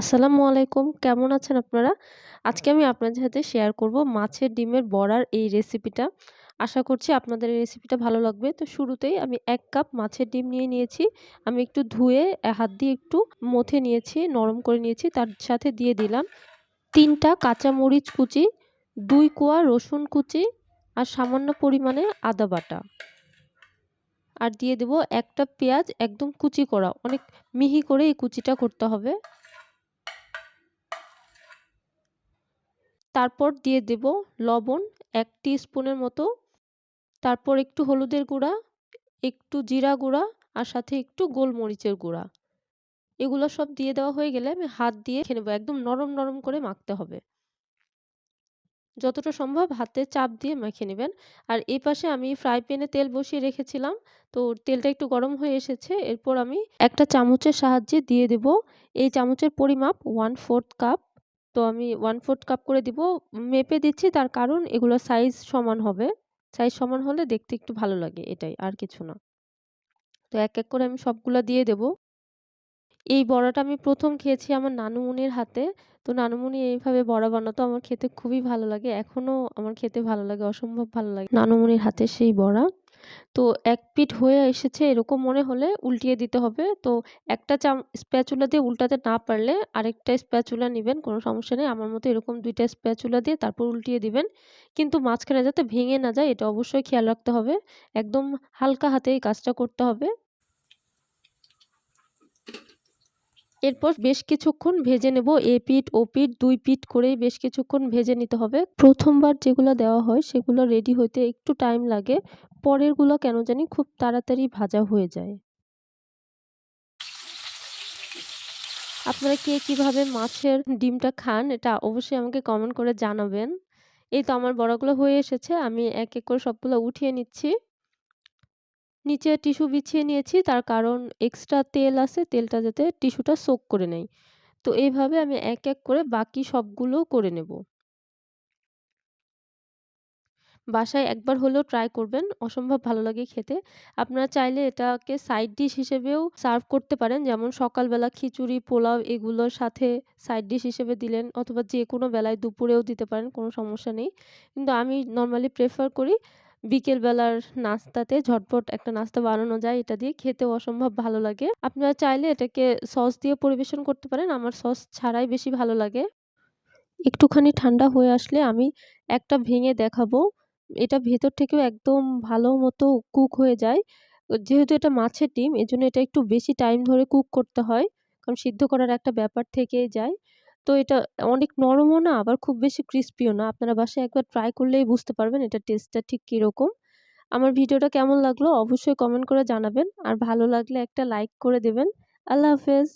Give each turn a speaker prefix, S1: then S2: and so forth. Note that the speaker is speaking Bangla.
S1: আসসালামু আলাইকুম কেমন আছেন আপনারা? আজকে আমি আপনাদের সাথে শেয়ার করব মাছের ডিমের বড়ার এই রেসিপিটা। আশা করছি আপনাদের এই রেসিপিটা ভালো লাগবে। তো শুরুতেই আমি এক কাপ মাছের ডিম নিয়ে নিয়েছি। আমি একটু ধুয়ে হাত দিয়ে একটু মথে নিয়েছি, নরম করে নিয়েছি। তার সাথে দিয়ে দিলাম ৩ টা কাঁচামরিচ কুচি, দুই কোয়া রসুন কুচি আর সামান্য পরিমাণে আদা বাটা। আর দিয়ে দেব একটা পেঁয়াজ একদম কুচি করা। অনেক মিহি করে এই কুচিটা করতে হবে। তারপর দিয়ে দেব লবণ ১ স্পুনের মতো। তারপর একটু হলুদের গুঁড়া, একটু জিরা গুঁড়া আর সাথে একটু গোলমরিচের গুঁড়া। এগুলো সব দিয়ে দেওয়া হয়ে গেলে আমি হাত দিয়ে মেখে নেব। একদম নরম, নরম করে মাখতে হবে। যতটা সম্ভব হাতে চাপ দিয়ে মেখে নেবেন। আর এই পাশে আমি ফ্রাই প্যানে তেল বসিয়ে রেখেছিলাম। তো তেলটা একটু গরম হয়ে এসেছে। এরপর আমি একটা চামচের সাহায্যে দিয়ে দেব এই চামচের পরিমাপ 1/4 কাপ। তো আমি 1/4 কাপ করে দিব। মেপে দিচ্ছি তার কারণ এগুলো সাইজ সমান হবে। সাইজ সমান হলে দেখতে একটু ভালো লাগে এটাই আর কিছু না। তো এক, এক করে আমি সবগুলো দিয়ে দেব। এই বড়াটা আমি প্রথম খেয়েছি আমার নানুমণির হাতে। তো নানুমণি এইভাবে বড়া বানাতো আমার খেতে খুবই ভালো লাগে। এখনও আমার খেতে ভালো লাগে, অসম্ভব ভালো লাগে নানুমণির হাতে সেই বড়া। তো এক পিঠ হয়ে এসেছে এরকম মনে হলে উল্টিয়ে দিতে হবে। তো একটা চাম স্প্যাচুলা দিয়ে উল্টাতে না পারলে আরেকটা স্প্যাচুলা নিবেন কোনো সমস্যা নেই। আমার মতো এরকম ২ টা স্প্যাচুলা দিয়ে তারপর উল্টিয়ে দিবেন। কিন্তু মাঝখানে যাতে ভেঙে না যায় এটা অবশ্যই খেয়াল রাখতে হবে। একদম হালকা হাতে এই কাজটা করতে হবে। এরপর বেশ কিছুক্ষণ ভেজে নেব। এপিঠ ওপিঠ ২ পিঠ দুই পিঠ করেই বেশ কিছুক্ষণ ভেজে নিতে হবে। প্রথমবার যেগুলো দেওয়া হয় সেগুলো রেডি হতে একটু টাইম লাগে। পরেরগুলো কেন জানি খুব তাড়াতাড়ি ভাজা হয়ে যায়। আপনারা কে কীভাবে মাছের ডিমটা খান এটা অবশ্যই আমাকে কমেন্ট করে জানাবেন। এই তো আমার বড়াগুলো হয়ে এসেছে। আমি এক, এক করে সবগুলো উঠিয়ে নিচ্ছি। নিচে টিস্যু বিছিয়ে নিয়েছি তার কারণ এক্সট্রা তেল আছে তেলটা যাতে টিস্যুটা সোক করে নেয়। তো এইভাবে আমি এক, এক করে বাকি সবগুলো করে নেব। বাসায় একবার হলেও ট্রাই করবেন। অসম্ভব ভালো লাগে খেতে। আপনারা চাইলে এটাকে সাইড ডিশ হিসেবেও সার্ভ করতে পারেন। যেমন সকালবেলা খিচুড়ি, পোলাও এগুলোর সাথে সাইড ডিশ হিসেবে দিলেন অথবা যে কোনো বেলায় দুপুরেও দিতে পারেন কোনো সমস্যা নেই। কিন্তু আমি নর্মালি প্রেফার করি বিকেল বেলার নাস্তাতে ঝটপট একটা নাস্তা বানানো যায়, এটা দিয়ে খেতেও অসম্ভব ভালো লাগে। আপনারা চাইলে এটাকে সস দিয়ে পরিবেশন করতে পারেন। আমার সস ছাড়াই বেশি ভালো লাগে। একটুখানি ঠান্ডা হয়ে আসলে আমি একটা ভেঙে দেখাবো। এটা ভেতর থেকেও একদম ভালো মতো কুক হয়ে যায়। যেহেতু এটা মাছের ডিম, এজন্য এটা একটু বেশি টাইম ধরে কুক করতে হয়। কারণ সিদ্ধ করার একটা ব্যাপার থেকেই যায়। তো এটা অনেক নরমও না, আবার খুব বেশি ক্রিস্পিও না। আপনারা বাসায় একবার ট্রাই করলেই বুঝতে পারবেন এটা টেস্টটা ঠিক কীরকম আমার ভিডিওটা কেমন লাগল অবশ্যই কমেন্ট করে জানাবেন। আর ভালো লাগলে একটা লাইক করে দেবেন। আল্লাহ হাফেজ।